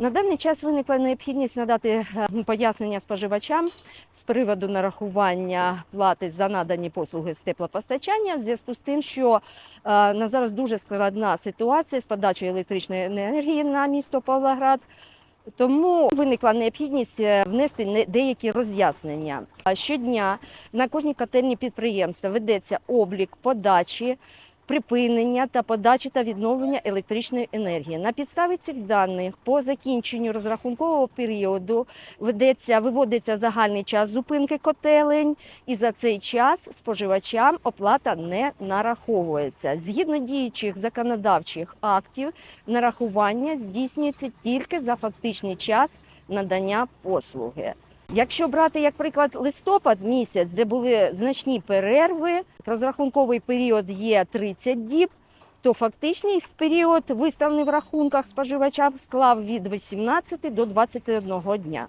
На даний час виникла необхідність надати е, пояснення споживачам з приводу нарахування плати за надані послуги з теплопостачання в зв'язку з тим, що е, на зараз дуже складна ситуація з подачею електричної енергії на місто Павлоград. Тому виникла необхідність е, внести не- деякі роз'яснення. Щодня на кожній котельні підприємства ведеться облік подачі, припинення та подачі та відновлення електричної енергії. На підставі цих даних по закінченню розрахункового періоду ведеться, виводиться загальний час зупинки котелень, і за цей час споживачам оплата не нараховується. Згідно діючих законодавчих актів, нарахування здійснюється тільки за фактичний час надання послуги. Якщо брати як приклад листопад місяць, де були значні перерви, розрахунковий період є 30 діб, то фактичний період, виставлений в рахунках споживачам, склав від 18 до 21 дня.